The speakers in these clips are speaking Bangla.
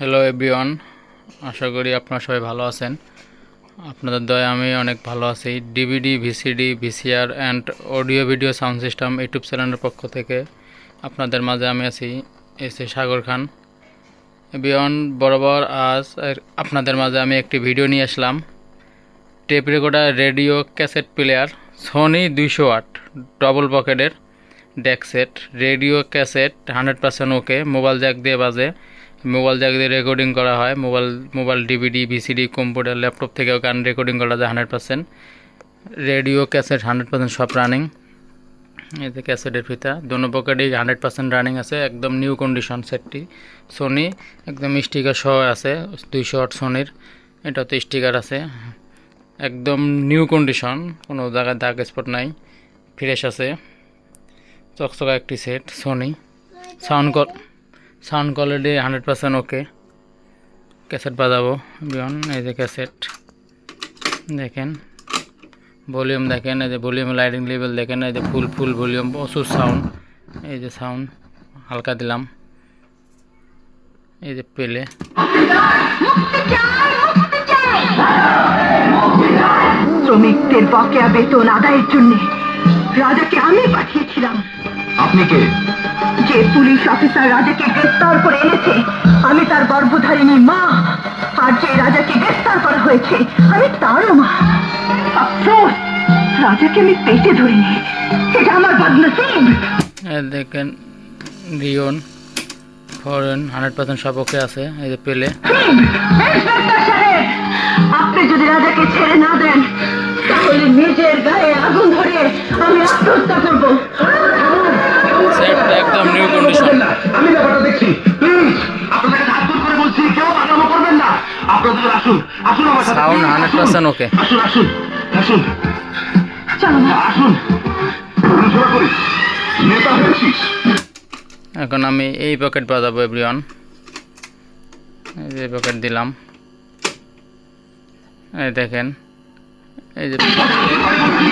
হ্যালো এভরিওয়ান আশা করি আপনারা সবাই ভালো আছেন। আপনাদের দয়া, আমি অনেক ভালো আছি। DVD VCD VCR and audio video sound system YouTube চ্যানেলের পক্ষ থেকে আপনাদের মাঝে আমি আছি এসে সাগর খান। এভরিওয়ান বরাবর আজ আপনাদের মাঝে আমি একটি ভিডিও নিয়ে আসলাম। Tape recorder radio cassette player Sony দুইশো আট ডবল পকেটের deck set radio cassette hundred percent okay mobile jack দিয়ে বাজে। মোবাইল দিয়ে রেকর্ডিং করা হয়। Mobile mobile DVD VCD computer laptop থেকেও গান রেকর্ডিং করা যায় hundred percent radio cassette hundred percent সব রানিং যে ক্যাসেটের ফিতা দোনো পকেটেই হান্ড্রেড পার্সেন্ট রানিং আছে। একদম নিউ কন্ডিশন সেটটি সোনি একদম স্টিকার সহ আছে। দুইশো আট সোনির এটাতে স্টিকার আছে। একদম নিউ কন্ডিশন কোনো জায়গায় দাগ স্পট নাই। ফ্রেশ আছে। চকচকা একটি set Sony sound call sound quality hundred percent okay. Cassette বাজাবো বিয়ন এই যে ক্যাসেট। দেখেন ভলিউম দেখেন এই যে ভলিউম লাইটিং লেভেল দেখেন এই যে ফুল ফুল ভলিউম প্রচুর সাউন্ড এই যে সাউন্ড হালকা দিলাম। এই যে পেলে। শ্রমিকদের বকেয়া বেতন আদায়ের জন্য রাজাকে আমি পাঠিয়েছিলাম। আপনি কে? যে পুলিশ অফিসার রাজাকে গ্রেফতার করে এনেছে আমি তার গর্ভধারিণী মা আর যে রাজাকে গ্রেফতার করা হয়েছে আমি তারও মা। আফসোস! রাজাকে আমি পেটে ধরিনি। এটা আমার বদনসিব। দেখেন রিয়ন ফরেন হান্ড্রেড পার্সেন্ট ওকে আছে এই যে পেলে। আপনি যদি রাজাকে ছেড়ে না দেন তাহলে নিজের গায়ে আগুন ধরে আমি আত্মহত্যা করব। আপনাদের আসুন। আসুন আমার সাথে। Sound hundred percent okay. আসুন আসুন। আসুন। চলো না আসুন। অনুসরণ করি। নেতা হয়েছিস এখন আমি এই পকেট বাজাবো এভরিওয়ান। এই যে পকেট দিলাম। এই দেখেন। এই যে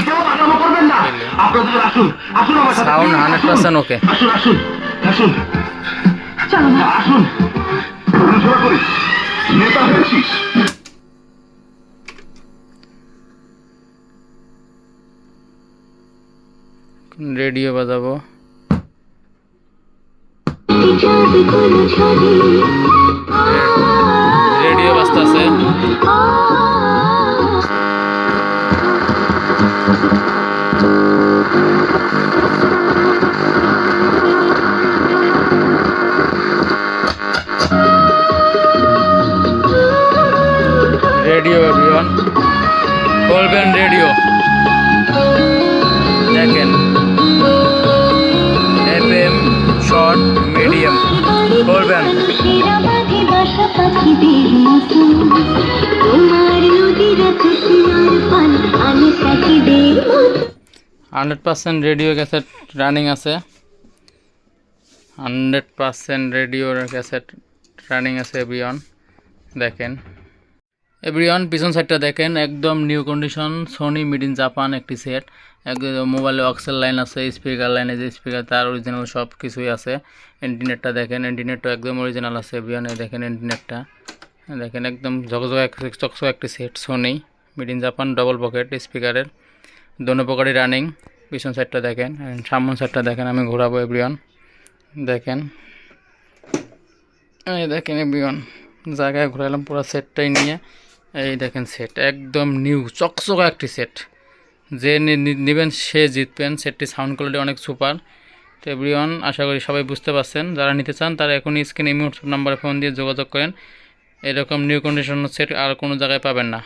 কেউ আক্রমণ করবেন না আপনাদের আসুন। আসুন আমার সাথে। Sound hundred percent okay. আসুন আসুন। আসুন। আসুন। অনুসরণ করি নেতা হয়েছিস রেডিও বাজাবো রেডিও বাজতেছে রেডিও বলবেন রেডিও দেখেন এফএম শর্ট মিডিয়াম বলবেন, hundred percent radio cassette running আছে। হান্ড্রেড পার্সেন্ট রেডিওর ক্যাসেট রানিং আছে, এভরিওয়ান। দেখেন এভরিওয়ান পিছন সাইডটা দেখেন, একদম new condition Sony made in Japan একটি সেট একদম মোবাইলে অক্সেল লাইন আছে স্পিকার লাইনে যে স্পিকার তার অরিজিনাল সব কিছুই আছে ইন্টারনেটটা দেখেন ইন্টারনেটটা একদম অরিজিনাল আছে এভরিওয়ান দেখেন ইন্টারনেটটা দেখেন, একদম ঝকঝক চকচক একটি set Sony made in Japan double pocket স্পিকারের দোনো পকেটই রানিং পিছন সাইডটা দেখেন সামন সাইডটা দেখেন, আমি ঘোরাবো এভরিওয়ান দেখেন দেখেন এভরিওয়ান জায়গায় ঘোরালাম, পুরো সেটটাই নিয়ে। এই দেখেন সেট একদম নিউ চকচকা একটি সেট যে নেবেন সে জিতবেন সেটটি সাউন্ড কোয়ালিটি অনেক সুপার তো এভরিওয়ান আশা করি সবাই বুঝতে পারছেন। যারা নিতে চান, তারা এখনই স্ক্রিনে ইমোট নাম্বারে ফোন দিয়ে যোগাযোগ করেন। এরকম নিউ কন্ডিশন সেট আর কোনো জায়গায় পাবেন না।